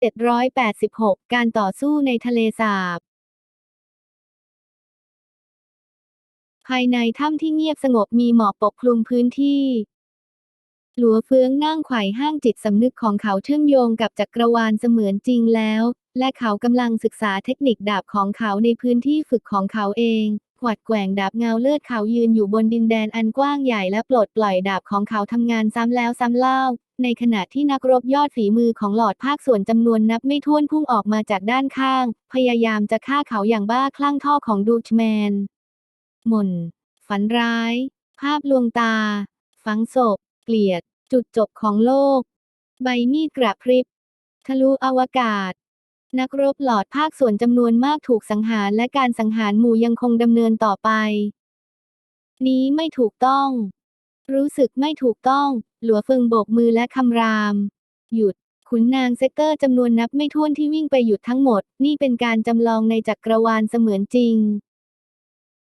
786 การต่อสู้ในทะเลสาบ ภายในถ้ำที่เงียบสงบมีหมอกปกคลุมพื้นที่ หลัวเฟืองนั่งไขว่ห้างจิตสำนึกของเขาเชื่อมโยงกับจักรวาลเสมือนจริงแล้ว และเขากำลังศึกษาเทคนิคดาบของเขาในพื้นที่ฝึกของเขาเอง กวัดแกว่งดาบเงาเลือดเขายืนอยู่บนดินแดนอันกว้างใหญ่และปลดปล่อยดาบของเขาทำงานซ้ำแล้วซ้ำเล่า ในขณะที่นักรบยอดฝีมือของหลอดภาคส่วนจำนวนนับไม่ถ้วนพุ่งออกมาจากด้านข้าง พยายามจะฆ่าเขาอย่างบ้าคลั่งท่อของดูชแมนหม่น ฝันร้าย ภาพลวงตา ฝังศพ เกลียด จุดจบของโลก ใบมีดกระพริบ ทะลุอวกาศ นักรบหลอดภาคส่วนจำนวนมากถูกสังหารและการสังหารหมู่ยังคงดำเนินต่อไป นี้ไม่ถูกต้อง รู้สึกไม่ถูกต้อง หลัวเฟิงโบกมือและคำราม หยุด ขุนนางเซกเตอร์จำนวนนับไม่ถ้วนที่วิ่งไปหยุดทั้งหมด นี่เป็นการจำลองในจักรวาลเสมือนจริง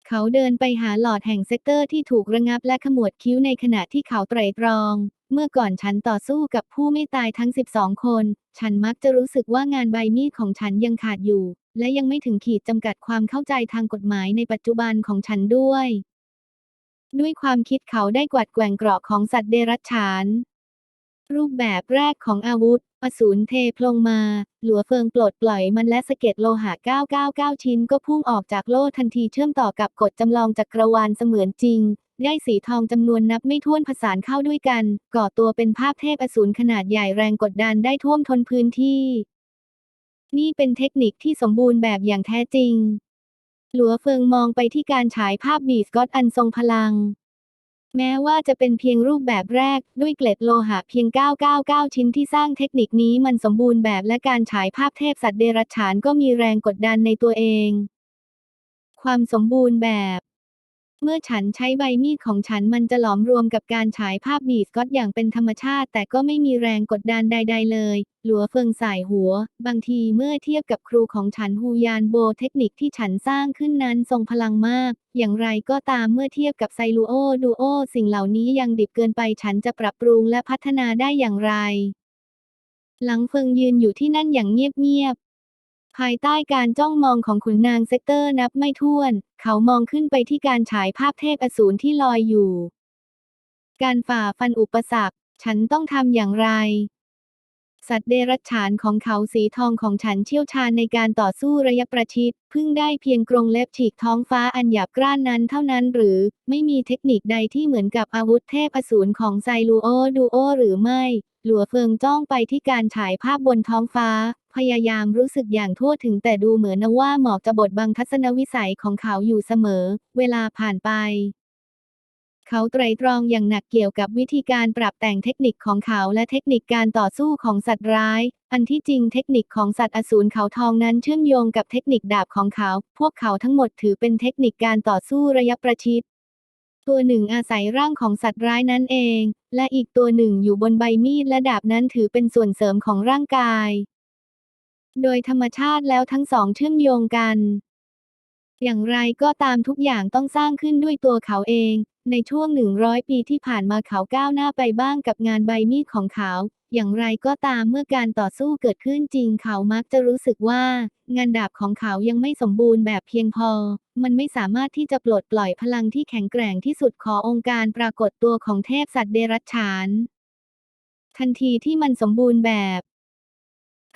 เขาเดินไปหาหลอดแห่งเซกเตอร์ที่ถูกระงับและขมวดคิ้วในขณะที่เขาไตร่ตรอง เมื่อก่อนฉันต่อสู้กับผู้ไม่ตายทั้ง 12 คน ฉันมักจะรู้สึกว่างานใบมีดของฉันยังขาดอยู่ และยังไม่ถึงขีดจำกัดความเข้าใจทางกฎหมายในปัจจุบันของฉันด้วย ด้วยความคิดเขาได้กวัดแกว่งเกราะของสัตว์เดรัจฉาน รูปแบบแรกของอาวุธ อสูรเทพลงมา หลัวเฟิงปลดปล่อยมันและสะเก็ดโลหะ 999 ชิ้นก็พุ่งออกจากโล่ทันทีเชื่อมต่อกับกฎจำลองจักรวาลเสมือนจริง ได้สีทองจำนวนนับไม่ถ้วนผสานเข้าด้วยกัน ก่อตัวเป็นภาพเทพอสูรขนาดใหญ่แรงกดดันได้ท่วมทนพื้นที่ นี่เป็นเทคนิคที่สมบูรณ์แบบอย่างแท้จริง หลัวเฟิงมองไปที่การฉายภาพบีสกอตอันทรงพลัง แม้ว่าจะเป็นเพียงรูปแบบแรก ด้วยเกล็ดโลหะเพียง 999 ชิ้นที่สร้างเทคนิคนี้มันสมบูรณ์แบบและการฉายภาพเทพสัตว์เดรัจฉานก็มีแรงกดดันในตัวเอง ความสมบูรณ์แบบ เมื่อฉันใช้ใบมีดของฉันมันจะหลอมรวมกับการฉายภาพบีสกอตอย่างเป็นธรรมชาติ แต่ก็ไม่มีแรงกดดันใด ๆ เลย หลัวเฟิงสายหัว บางทีเมื่อเทียบกับครูของฉันฮูยานโบเทคนิคที่ฉันสร้างขึ้นนั้นทรงพลังมาก อย่างไรก็ตามเมื่อเทียบกับไซลูโอดูโอสิ่งเหล่านี้ยังดิบเกินไปฉันจะปรับปรุงและพัฒนาได้อย่างไรหลังเฟิงยืนอยู่ที่นั่นอย่างเงียบ ภายใต้การจ้องมองของขุนนางเซกเตอร์นับไม่ถ้วน เขามองขึ้นไปที่การฉายภาพเทพอสูรที่ลอยอยู่ การฝ่าฟันอุปสรรค ฉันต้องทำอย่างไร สัตว์เดรัจฉานของเขาสีทองของฉันเชี่ยวชาญในการต่อสู้ระยะประชิดเพิ่งได้เพียงกรงเล็บฉีกท้องฟ้าอันหยาบกร้านนั้นเท่านั้นหรือ ไม่มีเทคนิคใดที่เหมือนกับอาวุธเทพอสูรของไซลูโอดูโอหรือไม่ หลัวเฟิงจ้องไปที่การฉายภาพบนท้องฟ้า พยายามรู้สึกอย่างทั่วถึงแต่ดูเหมือนว่าหมอกจะบดบังทัศนวิสัยของเขาอยู่เสมอ เวลาผ่านไป เขาไตรตรองอย่างหนักเกี่ยวกับวิธีการปรับแต่งเทคนิคของเขาและเทคนิคการต่อสู้ของสัตว์ร้าย อันที่จริงเทคนิคของสัตว์อสูรเขาทองนั้นเชื่อมโยงกับเทคนิคดาบของเขา พวกเขาทั้งหมดถือเป็นเทคนิคการต่อสู้ระยะประชิดตัวหนึ่งอาศัยร่างของสัตว์ร้ายนั่นเอง และอีกตัวหนึ่งอยู่บนใบมีดและดาบนั้นถือเป็นส่วนเสริมของร่างกาย โดยธรรมชาติแล้วทั้งสองเชื่อมโยงกัน อย่างไรก็ตามทุกอย่างต้องสร้างขึ้นด้วยตัวเขาเอง ในช่วง 100 ปีที่ผ่านมาเขาก้าวหน้าไปบ้างกับงานใบมีดของเขา อย่างไรก็ตามเมื่อการต่อสู้เกิดขึ้นจริงเขามักจะรู้สึกว่า งานดาบของเขายังไม่สมบูรณ์แบบเพียงพอ มันไม่สามารถที่จะปลดปล่อยพลังที่แข็งแกร่งที่สุดขององค์การปรากฏตัวของเทพสัตว์เดรัจฉาน ทันทีที่มันสมบูรณ์แบบ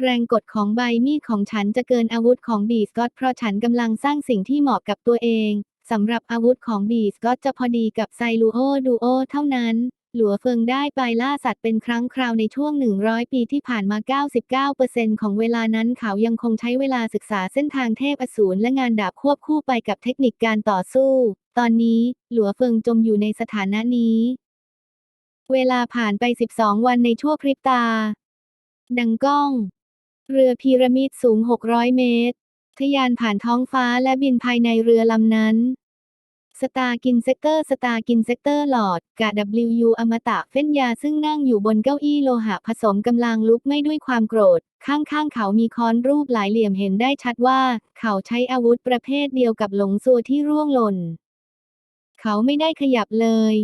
แรงกดของใบมีดของฉันจะเกินอาวุธของบีสกอตเพราะฉันกำลังสร้างสิ่งที่เหมาะกับตัวเองสำหรับอาวุธของบีสก็จะพอดีกับไซลูโอดูโอเท่านั้น หลัวเฟิงได้ไปล่าสัตว์เป็นครั้งคราวในช่วง 100 ปีที่ผ่านมา 99%ของเวลานั้นเขายังคงใช้เวลาศึกษาเส้นทางเทพอสูรและงานดาบควบคู่ไปกับเทคนิคการต่อสู้ ตอนนี้หลัวเฟิงจมอยู่ในสถานะนี้ เวลาผ่านไป 12 วันในชั่วพริบตา ดังก้อง เรือพีระมิดสูง 600 เมตรทะยานผ่านท้องฟ้าและบินภายในเรือลำนั้นสตาร์กินเซกเตอร์สตาร์กินเซกเตอร์หลอดกะ WU อมตะเฟ้นยาซึ่งนั่งอยู่บนเก้าอี้โลหะผสมกำลังลุกไม่ด้วยความโกรธ ข้างๆ เขามีค้อนรูปหลายเหลี่ยมเห็นได้ชัดว่า เขาใช้อาวุธประเภทเดียวกับหลงซัวที่ร่วงหล่น เขาไม่ได้ขยับเลย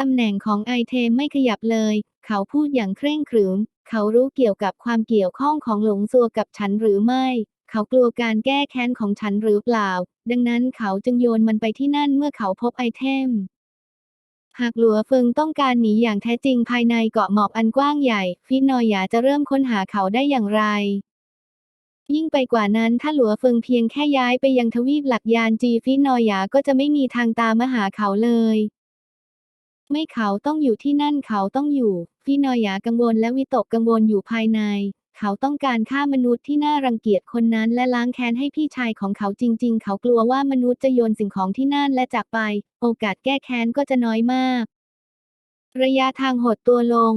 ตำแหน่งของไอเทมไม่ขยับเลย เขาพูดอย่างเคร่งขรึม เขารู้เกี่ยวกับความเกี่ยวข้องของหลงซัวกับฉันหรือไม่ เขากลัวการแก้แค้นของฉันหรือเปล่า ดังนั้นเขาจึงโยนมันไปที่นั่นเมื่อเขาพบไอเทม หากหลัวเฟิงต้องการหนีอย่างแท้จริงภายในเกาะหมอกอันกว้างใหญ่ ฟินอยาจะเริ่มค้นหาเขาได้อย่างไรยิ่งไปกว่านั้นถ้าหลัวเฟิงเพียงแค่ย้ายไปยังทวีปหลักยานจีฟินอยหยาก็จะไม่มีทางตามมาหาเขาเลย ไม่เขาต้องอยู่ที่นั่นเขาต้องอยู่ฟินอยากังวลและวิตกกังวลอยู่ภายใน เขาต้องการฆ่ามนุษย์ที่น่ารังเกียจคนนั้นและล้างแค้นให้พี่ชายของเขาจริง ๆ เขากลัวว่ามนุษย์จะโยนสิ่งของที่นั่นและจากไป โอกาสแก้แค้นก็จะน้อยมาก ระยะทางหดตัวลง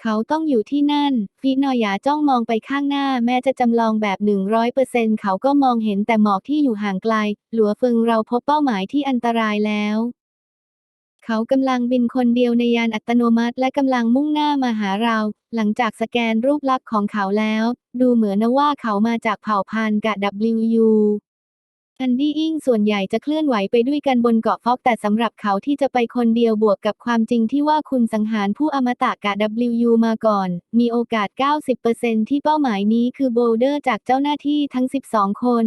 เขาต้องอยู่ที่นั่นฟีนอยาจ้องมองไปข้างหน้าแม้จะจำลองแบบ100%เขาก็มองเห็นแต่หมอกที่อยู่ห่างไกล หลัวเฟิงเราพบเป้าหมายที่อันตรายแล้ว เขากำลังบินคนเดียวในยานอัตโนมัติและกำลังมุ่งหน้ามาหาเรา หลังจากสแกนรูปลักษณ์ของเขาแล้ว ดูเหมือนว่าเขามาจากเผ่าพันธุ์กะ WU อันดี้อิงส่วนใหญ่จะเคลื่อนไหวไปด้วยกันบนเกาะฟอกแต่สำหรับเขาที่จะไปคนเดียวบวกกับความจริงที่ว่าคุณสังหารผู้อมตะกะ WU มาก่อน มีโอกาส 90%ที่เป้าหมายนี้คือโบลเดอร์จากเจ้าหน้าที่ทั้ง 12 คน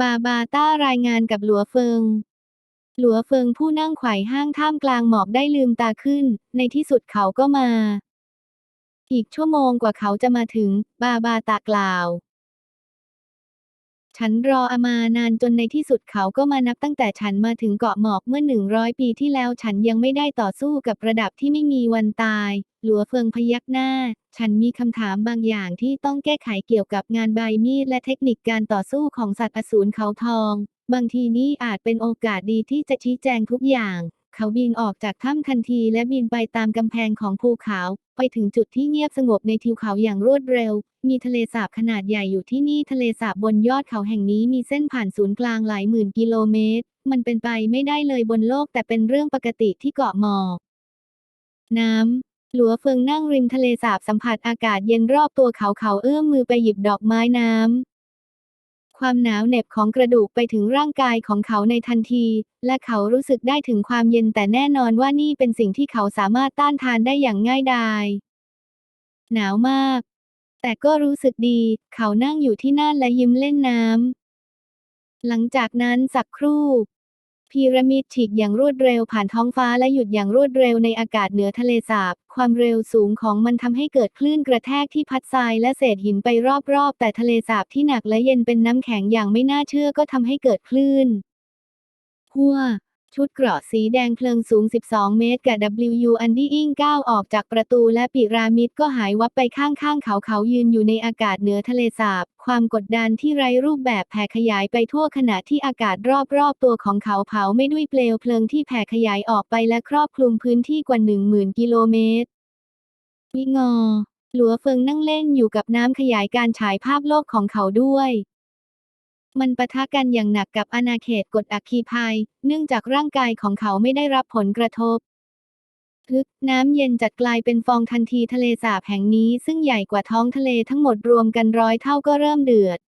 บาบาต้ารายงานกับหลัวเฟิง หลัวเฟิงผู้นั่งไขว่ห้างท่ามกลางหมอกได้ลืมตาขึ้น ในที่สุดเขาก็มา อีกชั่วโมงกว่าเขาจะมาถึง บาบาตากล่าว ฉันรออามานานจนในที่สุดเขาก็มานับตั้งแต่ฉันมาถึงเกาะหมอกเมื่อหนึ่งร้อยปีที่แล้วฉันยังไม่ได้ต่อสู้กับระดับที่ไม่มีวันตาย หลัวเฟิงพยักหน้า ฉันมีคำถามบางอย่างที่ต้องแก้ไขเกี่ยวกับงานใบมีดและเทคนิคการต่อสู้ของสัตว์อสูรเขาทอง บางทีนี่อาจเป็นโอกาสดีที่จะชี้แจงทุกอย่าง เขาบินออกจากถ้ำทันทีและบินไปตามกำแพงของภูเขา ไปถึงจุดที่เงียบสงบในทิวเขาอย่างรวดเร็ว มีทะเลสาบขนาดใหญ่อยู่ที่นี่ทะเลสาบบนยอดเขาแห่งนี้มีเส้นผ่านศูนย์กลางหลายหมื่นกิโลเมตร มันเป็นไปไม่ได้เลยบนโลกแต่เป็นเรื่องปกติที่เกาะหมอกน้ำ หลัวเฟิงนั่งริมทะเลสาบสัมผัสอากาศเย็นรอบตัวเขาเขาเอื้อมมือไปหยิบดอกไม้น้ำ ความหนาวเหน็บของกระดูกไปถึงร่างกายของเขาในทันที และเขารู้สึกได้ถึงความเย็นแต่แน่นอนว่านี่เป็นสิ่งที่เขาสามารถต้านทานได้อย่างง่ายดาย หนาวมาก แต่ก็รู้สึกดี เขานั่งอยู่ที่นั่นและยิ้มเล่นน้ำหลังจากนั้นสักครู่ พีระมิดฉีกอย่างรวดเร็วผ่านท้องฟ้าและหยุดอย่างรวดเร็วในอากาศเหนือทะเลสาบ ความเร็วสูงของมันทำให้เกิดคลื่นกระแทกที่พัดทรายและเศษหินไปรอบๆ แต่ทะเลสาบที่หนักและเย็นเป็นน้ำแข็งอย่างไม่น่าเชื่อก็ทำให้เกิดคลื่น หัว ชุดเกราะสีแดงเพลิงสูง 12 เมตร กับ WU อันดี้อิงก้าวออกจากประตูและปิรามิดก็หายวับไปข้างๆเขาเขายืนอยู่ในอากาศเหนือทะเลสาบ ความกดดันที่ไร้รูปแบบแผ่ขยายไปทั่วขณะที่อากาศรอบๆ ตัวของเขาเผาไม่ด้วยเปลวเพลิงที่แผ่ขยายออกไปและครอบคลุมพื้นที่กว่า 10,000 กิโลเมตรวิงอ หลัวเฟิงนั่งเล่นอยู่กับน้ำขยายการฉายภาพโลกของเขาด้วย มันปะทะกันอย่างหนักกับอาณาเขตกฎอัคคีภัย เนื่องจากร่างกายของเขาไม่ได้รับผลกระทบทึกน้ำเย็นจัดกลายเป็นฟองทันทีทะเลสาบแห่งนี้ซึ่งใหญ่กว่าท้องทะเลทั้งหมดรวมกันร้อยเท่าก็เริ่มเดือด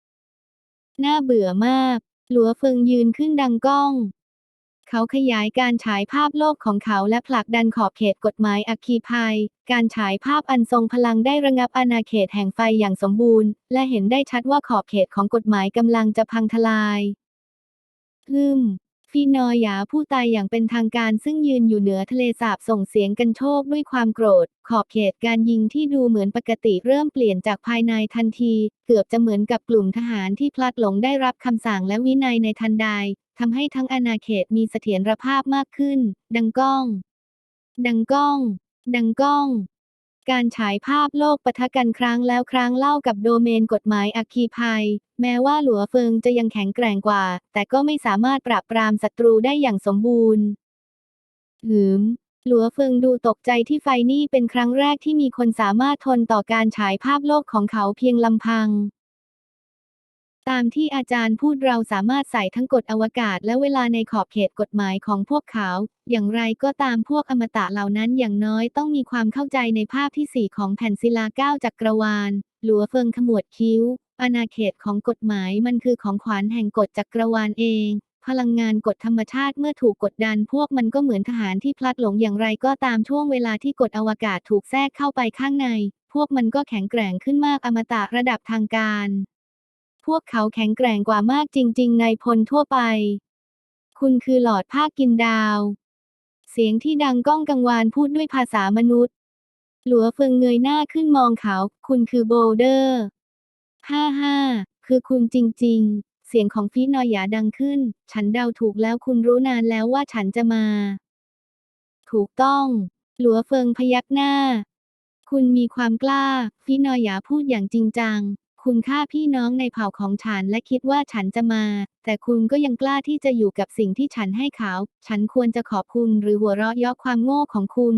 น่าเบื่อมาก หลัวเฟิงยืนขึ้นดังก้อง เขาขยายการฉายภาพโลกของเขาและผลักดันขอบเขตกฎหมายอัคคีภัย การฉายภาพอันทรงพลังได้ระงับอาณาเขตแห่งไฟอย่างสมบูรณ์ และเห็นได้ชัดว่าขอบเขตของกฎหมายกำลังจะพังทลายฮึมฟีนอยยาผู้ตายอย่างเป็นทางการซึ่งยืนอยู่เหนือทะเลสาบส่งเสียงกันโชคด้วยความโกรธ ขอบเขตการยิงที่ดูเหมือนปกติเริ่มเปลี่ยนจากภายในทันที เกือบจะเหมือนกับกลุ่มทหารที่พลัดหลงได้รับคำสั่งและวินัยในทันใด ทำให้ทั้งอาณาเขตมีเสถียรภาพมากขึ้น ดังก้อง ดังก้อง ดังก้อง การฉายภาพโลกปะทะกันครั้งแล้วครั้งเล่ากับโดเมนกฎหมายอัคคีภัย แม้ว่าหลัวเฟิงจะยังแข็งแกร่งกว่า แต่ก็ไม่สามารถปราบปรามศัตรูได้อย่างสมบูรณ์หืมหลัวเฟิงดูตกใจที่ไฟนี่เป็นครั้งแรกที่มีคนสามารถทนต่อการฉายภาพโลกของเขาเพียงลำพัง ตามที่อาจารย์พูดเราสามารถใส่ทั้งกฎอวกาศและเวลาในขอบเขตกฎหมายของพวกเขา อย่างไรก็ตามพวกอมตะเหล่านั้นอย่างน้อยต้องมีความเข้าใจในภาพที่สี่ของแผ่นศิลาเก้าจักรวาล หลัวเฟิงขมวดคิ้ว อาณาเขตของกฎหมายมันคือของขวัญแห่งกฎจักรวาลเอง พลังงานกฎธรรมชาติเมื่อถูกกดดันพวกมันก็เหมือนทหารที่พลัดหลงอย่างไรก็ตามช่วงเวลาที่กฎอวกาศถูกแทรกเข้าไปข้างใน พวกมันก็แข็งแกร่งขึ้นมากอมตะระดับทางการ พวกเขาแข็งแกร่งกว่ามากจริง ๆ ในพลทั่วไป คุณคือหลอดภากินดาว เสียงที่ดังก้องกังวานพูดด้วยภาษามนุษย์ หลัวเฟิงเงยหน้าขึ้นมองเขา คุณคือโบลเดอร์ห้าห้าคือคุณจริง ๆ เสียงของฟีนอยหยาดังขึ้น ฉันเดาถูกแล้วคุณรู้นานแล้วว่าฉันจะมา ถูกต้อง หลัวเฟิงพยักหน้า คุณมีความกล้าฟีนอยหยาพูดอย่างจริงจัง คุณฆ่าพี่น้องในเผ่าของฉันและคิดว่าฉันจะมา แต่คุณก็ยังกล้าที่จะอยู่กับสิ่งที่ฉันให้เขา ฉันควรจะขอบคุณหรือหัวเราะเยาะความโง่ของคุณ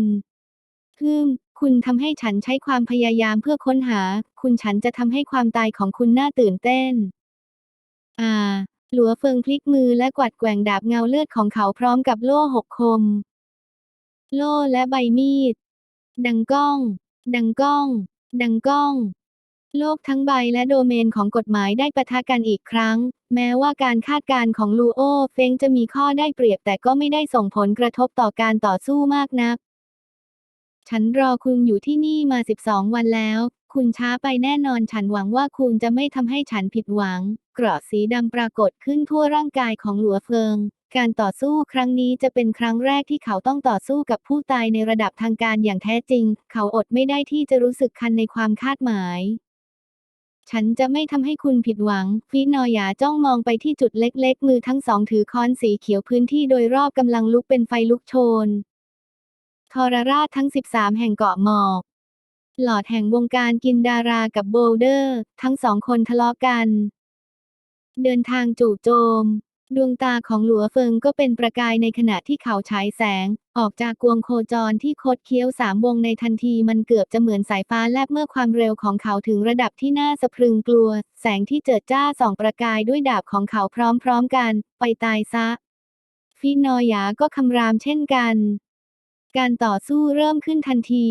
ฮึมคุณทำให้ฉันใช้ความพยายามเพื่อค้นหา คุณฉันจะทำให้ความตายของคุณน่าตื่นเต้น อ่า หลัวเฟิงพลิกมือและกวัดแกว่งดาบเงาเลือดของเขาพร้อมกับโล่หกคม โล่และใบมีด ดังก้อง ดังก้อง ดังก้อง โลกทั้งใบและโดเมนของกฎหมายได้ปะทะกันอีกครั้ง แม้ว่าการคาดการณ์ของลูโอเฟงจะมีข้อได้เปรียบแต่ก็ไม่ได้ส่งผลกระทบต่อการต่อสู้มากนัก ฉันรอคุณอยู่ที่นี่มา 12 วันแล้ว คุณช้าไปแน่นอนฉันหวังว่าคุณจะไม่ทำให้ฉันผิดหวัง เกราะสีดำปรากฏขึ้นทั่วร่างกายของหลัวเฟิง การต่อสู้ครั้งนี้จะเป็นครั้งแรกที่เขาต้องต่อสู้กับผู้ตายในระดับทางการอย่างแท้จริง เขาอดไม่ได้ที่จะรู้สึกคันในความคาดหมาย ฉันจะไม่ทำให้คุณผิดหวังฟีนอยาจ้องมองไปที่จุดเล็กๆ มือทั้งสองถือค้อนสีเขียวพื้นที่โดยรอบกำลังลุกเป็นไฟลุกโชนทรราชทั้ง 13 แห่งเกาะหมอก หลอดแห่งวงการกินดารากับโบลเดอร์ ทั้งสองคนทะเลาะกัน เดินทางจู่โจม ดวงตาของหลัวเฟิงก็เป็นประกายในขณะที่เขาฉายแสง ออกจากกวงโคจรที่คดเคี้ยวสามวงในทันทีมันเกือบจะเหมือนสายฟ้าแลบเมื่อความเร็วของเขาถึงระดับที่น่าสะพรึงกลัว แสงที่เจิดจ้าส่องประกายด้วยดาบของเขาพร้อมๆกัน ไปตายซะฟีนอยหยาก็คำรามเช่นกัน การต่อสู้เริ่มขึ้นทันที